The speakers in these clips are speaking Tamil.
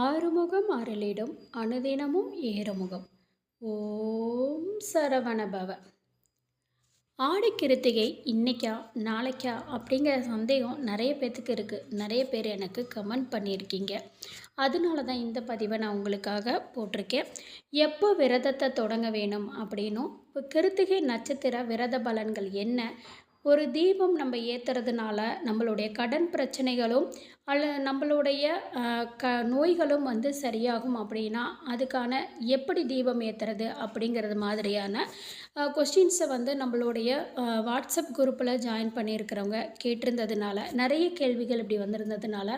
ஆறுமுகம் அருளிடும் அனுதினமும் ஏறுமுகம். ஓம் சரவணபவ. ஆடி கிருத்திகை இன்னைக்கா நாளைக்கா அப்படிங்கிற சந்தேகம் நிறைய பேர்த்துக்கு இருக்குது நிறைய பேர் எனக்கு கமெண்ட் பண்ணியிருக்கீங்க. அதனால தான் இந்த பதிவை நான் உங்களுக்காக போட்டிருக்கேன். எப்போ விரதத்தை தொடங்க வேணும் அப்படின்னும் இப்போ கிருத்திகை நட்சத்திர விரத பலன்கள் என்ன ஒரு தீபம் நம்ம ஏற்றுறதுனால நம்மளுடைய கடன் பிரச்சனைகளும் அல்ல நம்மளுடைய க நோய்களும் வந்து சரியாகும் அப்படின்னா அதுக்கான எப்படி தீபம் ஏற்றுறது அப்படிங்கிறது மாதிரியான கொஸ்டின்ஸை வந்து நம்மளுடைய வாட்ஸ்அப் குரூப்பில் ஜாயின் பண்ணியிருக்கிறவங்க கேட்டிருந்ததுனால நிறைய கேள்விகள் இப்படி வந்திருந்ததுனால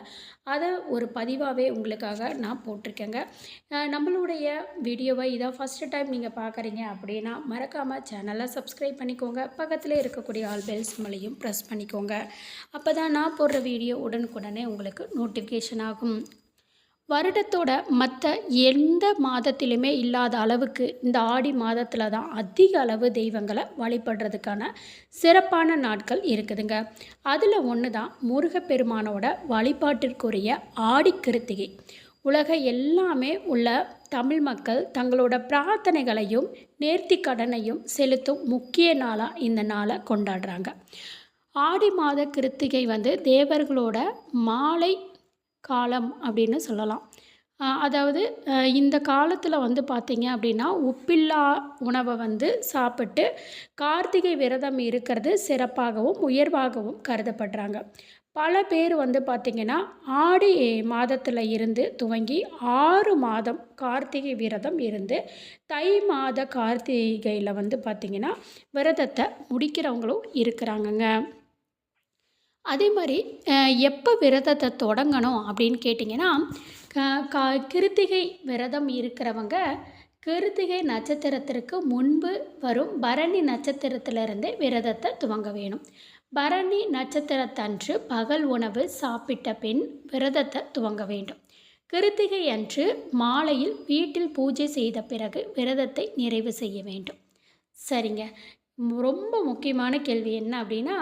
அதை ஒரு பதிவாகவே உங்களுக்காக நான் போட்டிருக்கேங்க. நம்மளுடைய வீடியோவை இதான் ஃபஸ்ட்டு டைம் நீங்கள் பார்க்குறீங்க அப்படின்னா மறக்காமல் சேனலை சப்ஸ்கிரைப் பண்ணிக்கோங்க. பக்கத்தில் இருக்கக்கூடிய ஆல் பெல் சிம்மலையும் ப்ரெஸ் பண்ணிக்கோங்க. அப்போ தான் நான் போடுற வீடியோ உடனுக்குடனே உங்களுக்கு நோட்டிஃபிகேஷன் ஆகும். வருடத்தோட மற்ற எந்த மாதத்திலுமே இல்லாத அளவுக்கு இந்த ஆடி மாதத்தில் தான் அதிக அளவு தெய்வங்களை வழிபடுறதுக்கான சிறப்பான நாட்கள் இருக்குதுங்க. அதில் ஒன்று தான் முருகப்பெருமானோட வழிபாட்டிற்குரிய ஆடி கிருத்திகை. உலக எல்லாமே உள்ள தமிழ் மக்கள் தங்களோட பிரார்த்தனைகளையும் நேர்த்தி கடனையும் செலுத்தும் முக்கிய நாளாக இந்த நாளை கொண்டாடுறாங்க. ஆடி மாத கிருத்திகை வந்து தேவர்களோட மாலை காலம் அப்படின்னு சொல்லலாம். அதாவது இந்த காலத்தில் வந்து பார்த்திங்க அப்படின்னா உப்பில்லா உணவை வந்து சாப்பிட்டு கார்த்திகை விரதம் இருக்கிறது சிறப்பாகவும் உயர்வாகவும் கருதப்படுறாங்க. பல பேர் வந்து பார்த்திங்கன்னா ஆடி மாதத்தில் இருந்து துவங்கி ஆறு மாதம் கார்த்திகை விரதம் இருந்து தை மாத கார்த்திகையில் வந்து பார்த்திங்கன்னா விரதத்தை முடிக்கிறவங்களும் இருக்கிறாங்கங்க. அதே மாதிரி எப்போ விரதத்தை தொடங்கணும் அப்படின்னு கேட்டிங்கன்னா கா- கிருத்திகை விரதம் இருக்கிறவங்க கிருத்திகை நட்சத்திரத்திற்கு முன்பு வரும் பரணி நட்சத்திரத்திலிருந்தே விரதத்தை துவங்க வேணும். பரணி நட்சத்திரத்தன்று பகல் உணவு சாப்பிட்ட பின் விரதத்தை துவங்க வேண்டும். கிருத்திகை அன்று மாலையில் வீட்டில் பூஜை செய்த பிறகு விரதத்தை நிறைவு செய்ய வேண்டும். சரிங்க. ரொம்ப முக்கியமான கேள்வி என்ன அப்படின்னா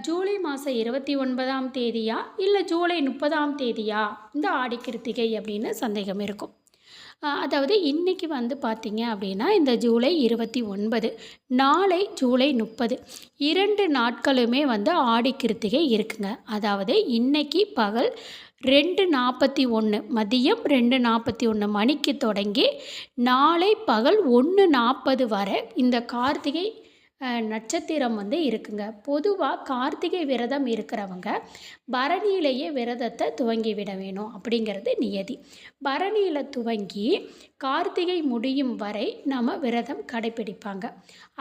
ஜூலை மாதம் இருபத்தி ஒன்பதாம் தேதியா இல்லை ஜூலை முப்பதாம் தேதியா? இந்த ஆடி கிருத்திகை அப்படின்னு சந்தேகம் இருக்கும். அதாவது இன்றைக்கி வந்து பார்த்திங்க அப்படின்னா இந்த ஜூலை இருபத்தி ஒன்பது நாளை ஜூலை முப்பது இரண்டு நாட்களுமே வந்து ஆடி கிருத்திகை இருக்குங்க. அதாவது இன்னைக்கு பகல் ரெண்டு நாற்பத்தி ஒன்று மதியம் ரெண்டு நாற்பத்தி ஒன்று மணிக்கு தொடங்கி நாளை பகல் ஒன்று நாற்பது வரை இந்த கார்த்திகை நட்சத்திரம் வந்து இருக்குங்க. பொதுவாக கார்த்திகை விரதம் இருக்கிறவங்க பரணியிலேயே விரதத்தை துவங்கி விட வேணும் அப்படிங்கிறது நியதி. பரணியில் துவங்கி கார்த்திகை முடியும் வரை நம்ம விரதம் கடைப்பிடிப்பாங்க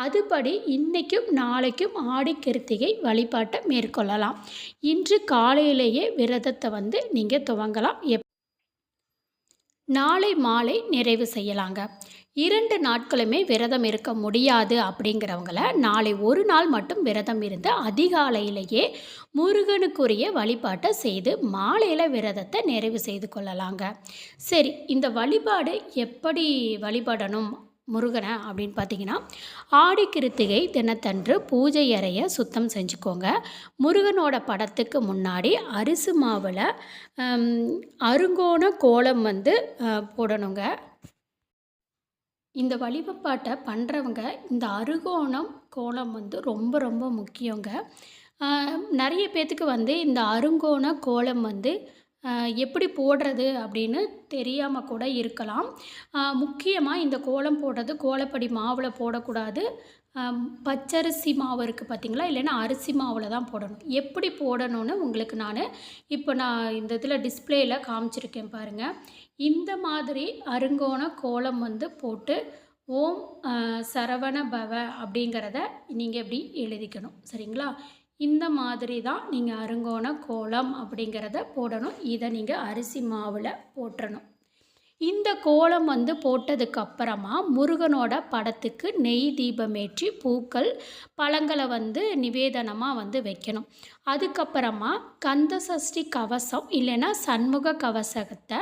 அதுபடி இன்றைக்கும் நாளைக்கும் ஆடி கிருத்திகை வழிபாட்டை மேற்கொள்ளலாம். இன்று காலையிலேயே விரதத்தை வந்து நீங்கள் துவங்கலாம். எப் நாளை மாலை நிறைவு செய்யலாங்க. இரண்டு நாட்களுமே விரதம் இருக்க முடியாது அப்படிங்கிறவங்கள நாளை ஒரு நாள் மட்டும் விரதம் இருந்து அதிகாலையிலேயே முருகனுக்குரிய வழிபாட்டை செய்து மாலையில் விரதத்தை நிறைவு செய்து கொள்ளலாங்க. சரி இந்த வழிபாடு எப்படி வழிபடணும் முருகனை அப்படின்னு பார்த்தீங்கன்னா ஆடி கிருத்திகை தினத்தன்று பூஜை அறையை சுத்தம் செஞ்சுக்கோங்க. முருகனோட படத்துக்கு முன்னாடி அரிசி மாவில் அருங்கோண கோலம் வந்து போடணுங்க. இந்த வழிபாட்டை பண்ணுறவங்க இந்த அருகோணம் கோலம் வந்து ரொம்ப ரொம்ப முக்கியங்க. நிறைய பேர்த்துக்கு வந்து இந்த அருங்கோண கோலம் வந்து எப்படி போடுறது அப்படின்னு தெரியாமல் கூட இருக்கலாம். முக்கியமாக இந்த கோலம் போடுறது கோலப்படி மாவில் போடக்கூடாது. பச்சரிசி மாவு இருக்குது பார்த்தீங்களா இல்லைன்னா அரிசி மாவில் தான் போடணும். எப்படி போடணும்னு உங்களுக்கு நான் இப்போ நான் இந்த இதில் டிஸ்பிளேயில் காமிச்சிருக்கேன் பாருங்கள் இந்த மாதிரி அருங்கோண கோலம் வந்து போட்டு ஓம் சரவண பவ அப்படிங்கிறத நீங்கள் எப்படி எழுதிக்கணும்? சரிங்களா? இந்த மாதிரி தான் நீங்கள் அருங்கோண கோலம் அப்படிங்கிறத போடணும். இதை நீங்கள் அரிசி மாவில் போட்டுறணும் இந்த கோலம் வந்து போட்டதுக்கு அப்புறமா முருகனோட படத்துக்கு நெய் தீபமேற்றி பூக்கள் பழங்களை வந்து நிவேதனமாக வந்து வைக்கணும். அதுக்கப்புறமா கந்த சஷ்டி கவசம் இல்லைன்னா சண்முக கவசத்தை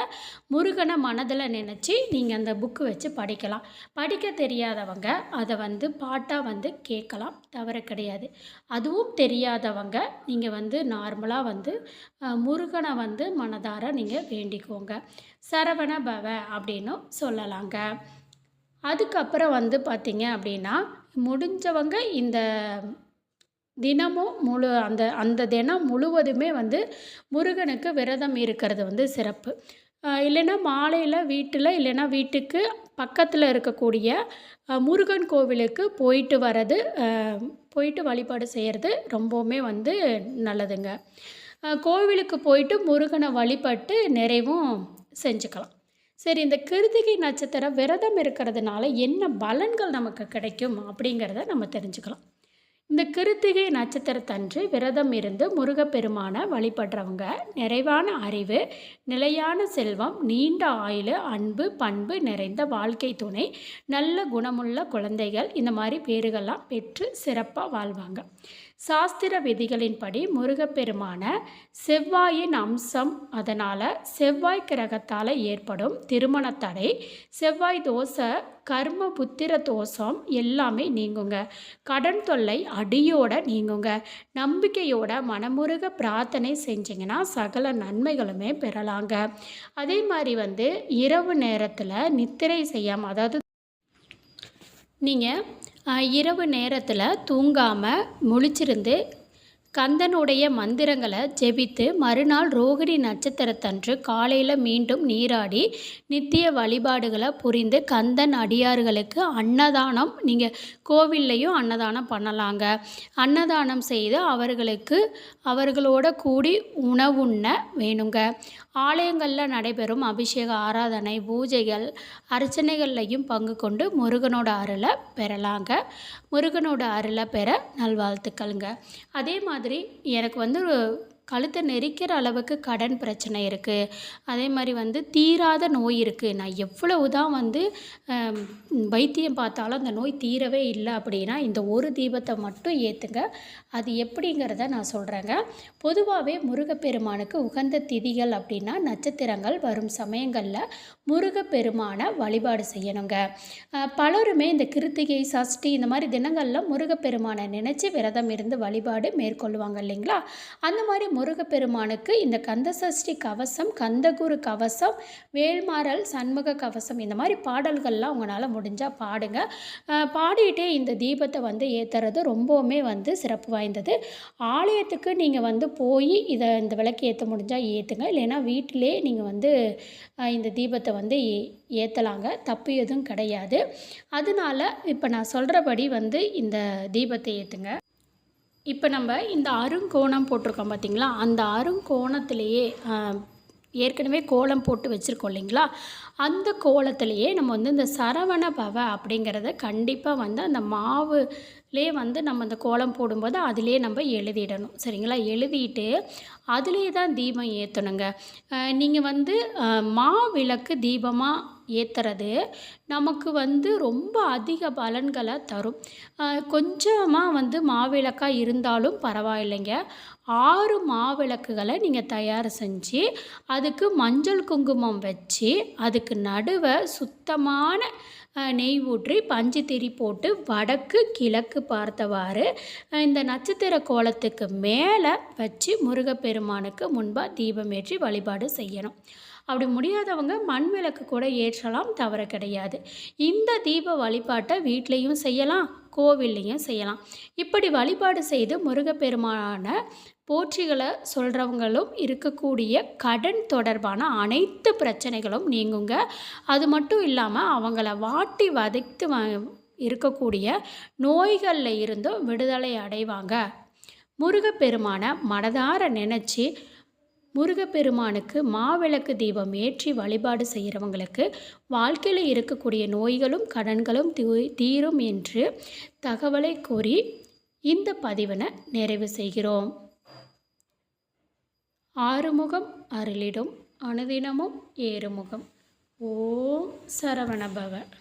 முருகனை மனதில் நினச்சி நீங்கள் அந்த புக்கு வச்சு படிக்கலாம். படிக்க தெரியாதவங்க அதை வந்து பாட்டாக வந்து கேட்கலாம். தவறு கிடையாது. அதுவும் தெரியாதவங்க நீங்கள் வந்து நார்மலாக வந்து முருகனை வந்து மனதார நீங்கள் வேண்டிக்கோங்க. சரவண பவ அப்படின்னும் சொல்லலாங்க. அதுக்கப்புறம் வந்து பார்த்தீங்க அப்படின்னா முடிஞ்சவங்க இந்த தினமும் முழு அந்த அந்த தினம் முழுவதுமே வந்து முருகனுக்கு விரதம் இருக்கிறது வந்து சிறப்பு. இல்லைன்னா மாலையில் வீட்டில் இல்லைன்னா வீட்டுக்கு பக்கத்தில் இருக்கக்கூடிய முருகன் கோவிலுக்கு போயிட்டு வர்றது போயிட்டு வழிபாடு செய்கிறது ரொம்பவுமே வந்து நல்லதுங்க. கோவிலுக்கு போயிட்டு முருகனை வழிபட்டு நிறைவும் செஞ்சுக்கலாம். சரி இந்த கிருத்திகை நட்சத்திரம் விரதம் இருக்கிறதுனால என்ன பலன்கள் நமக்கு கிடைக்கும் அப்படிங்கிறத நம்ம தெரிஞ்சுக்கலாம். இந்த கிருத்திகை நட்சத்திரத்தன்று விரதம் இருந்து முருகப்பெருமானை வழிபடுறவங்க நிறைவான அறிவு நிலையான செல்வம் நீண்ட ஆயுள் அன்பு பண்பு நிறைந்த வாழ்க்கை துணை நல்ல குணமுள்ள குழந்தைகள் இந்த மாதிரி பேறுகள்லாம் பெற்று சிறப்பாக வாழ்வாங்க. சாஸ்திர விதிகளின்படி முருகப்பெருமான செவ்வாயின் அம்சம் அதனால் செவ்வாய் கிரகத்தால் ஏற்படும் திருமண தடை செவ்வாய் தோசை கர்ம புத்திர தோஷம் எல்லாமே நீங்குங்க. கடன் தொல்லை அடியோட நீங்குங்க. நம்பிக்கையோட மனமுருக பிரார்த்தனை செஞ்சிங்கன்னா சகல நன்மைகளுமே பெறலாங்க. அதே மாதிரி வந்து இரவு நேரத்தில் நித்திரை செய்யாமல் அதாவது நீங்கள் இரவு நேரத்தில் தூங்காமல் முழிச்சிருந்து கந்தனுடைய மந்திரங்களை ஜெபித்து மறுநாள் ரோகிணி நட்சத்திரத்தன்று காலையில் மீண்டும் நீராடி நித்திய வழிபாடுகளை புரிந்து கந்தன் அடியார்களுக்கு அன்னதானம் நீங்கள் கோவில்லையும் அன்னதானம் பண்ணலாங்க. அன்னதானம் செய்து அவர்களுக்கு அவர்களோட கூடி உணவுண்ண வேணுங்க. ஆலயங்களில் நடைபெறும் அபிஷேக ஆராதனை பூஜைகள் அர்ச்சனைகள்லையும் பங்கு கொண்டு முருகனோட அருளை பெறலாங்க. முருகனோட அருளை பெற நல்வாழ்த்துக்கள்ங்க. அதே மாதிரி எனக்கு வந்து கழுத்தை நெரிக்கிற அளவுக்கு கடன் பிரச்சனை இருக்குது அதே மாதிரி வந்து தீராத நோய் இருக்குது நான் எவ்வளவு தான் வந்து வைத்தியம் பார்த்தாலும் அந்த நோய் தீரவே இல்லை அப்படின்னா இந்த ஒரு தீபத்தை மட்டும் ஏற்றுங்க அது எப்படிங்கிறத நான் சொல்கிறேங்க பொதுவாகவே முருகப்பெருமானுக்கு உகந்த திதிகள் அப்படின்னா நட்சத்திரங்கள் வரும் சமயங்களில் முருகப்பெருமானை வழிபாடு செய்யணுங்க. பலருமே இந்த கிருத்திகை சஷ்டி இந்த மாதிரி தினங்களில் முருகப்பெருமானை நினச்சி விரதம் இருந்து வழிபாடு மேற்கொள்ளுவாங்க இல்லைங்களா? அந்த மாதிரி முருகப்பெருமானுக்கு இந்த கந்த சஷ்டி கவசம் கந்தகுரு கவசம் வேல்மாறல் சண்முக கவசம் இந்த மாதிரி பாடல்கள்லாம் உங்களால் முடிஞ்சால் பாடுங்க. பாடிட்டே இந்த தீபத்தை வந்து ஏற்றுறது ரொம்பவுமே வந்து சிறப்பு வாய்ந்தது. ஆலயத்துக்கு நீங்கள் வந்து போய் இதை இந்த விளக்கு ஏற்ற முடிஞ்சால் ஏற்றுங்க இல்லைன்னா வீட்டிலே நீங்கள் வந்து இந்த தீபத்தை வந்து ஏ ஏற்றலாங்க தப்பு எதுவும் கிடையாது. அதனால இப்போ நான் சொல்கிறபடி வந்து இந்த தீபத்தை ஏற்றுங்க இப்போ நம்ம இந்த அருங்கோணம் போட்டிருக்கோம் பார்த்தீங்களா? அந்த அருங்கோணத்திலேயே ஏற்கனவே கோலம் போட்டு வச்சுருக்கோம் இல்லைங்களா? அந்த கோலத்திலேயே நம்ம வந்து இந்த சரவண பவ அப்படிங்கிறத கண்டிப்பாக வந்து அந்த மாவுலே வந்து நம்ம அந்த கோலம் போடும்போது அதிலே நம்ம எழுதிடணும். சரிங்களா? எழுதிட்டு அதிலே தான் தீபம் ஏற்றணுங்க நீங்கள் வந்து மாவிளக்கு தீபமாக ஏற்றுறது நமக்கு வந்து ரொம்ப அதிக பலன்களை தரும். கொஞ்சமாக வந்து மாவிளக்காக இருந்தாலும் பரவாயில்லைங்க. ஆறு மாவிளக்குகளை நீங்கள் தயார் செஞ்சு அதுக்கு மஞ்சள் குங்குமம் வச்சு அதுக்கு நடுவை சுத்தமான நெய் ஊற்றி பஞ்சு திரி போட்டு வடக்கு கிழக்கு பார்த்தவாறு இந்த நட்சத்திர கோலத்துக்கு மேலே வச்சு முருகப்பெருமானுக்கு முன்பாக தீபமேற்றி வழிபாடு செய்யணும். அப்படி முடியாதவங்க மண் விளக்கு கூட ஏற்றலாம் தவறு கிடையாது. இந்த தீப வழிபாட்டை வீட்லேயும் செய்யலாம் கோவில்லையும் செய்யலாம். இப்படி வழிபாடு செய்து முருகப்பெருமான போற்றிகளை சொல்கிறவங்களும் இருக்கக்கூடிய கடன் தொடர்பான அனைத்து பிரச்சனைகளும் நீங்குங்க. அது மட்டும் இல்லாமல் அவங்கள வாட்டி வதைத்து வ இருக்கக்கூடிய நோய்களில் இருந்தும் விடுதலை அடைவாங்க. முருகப்பெருமானை மனதார நினச்சி முருகப்பெருமானுக்கு மாவிளக்கு தீபம் ஏற்றி வழிபாடு செய்கிறவங்களுக்கு வாழ்க்கையில் இருக்கக்கூடிய நோய்களும் கடன்களும் தீ- தீரும் என்று தகவலை கூறி இந்த பதிவினை நிறைவு செய்கிறோம். ஆறுமுகம் அருளிடும் அனுதினமும் ஏறுமுகம். ஓம் சரவணபவ.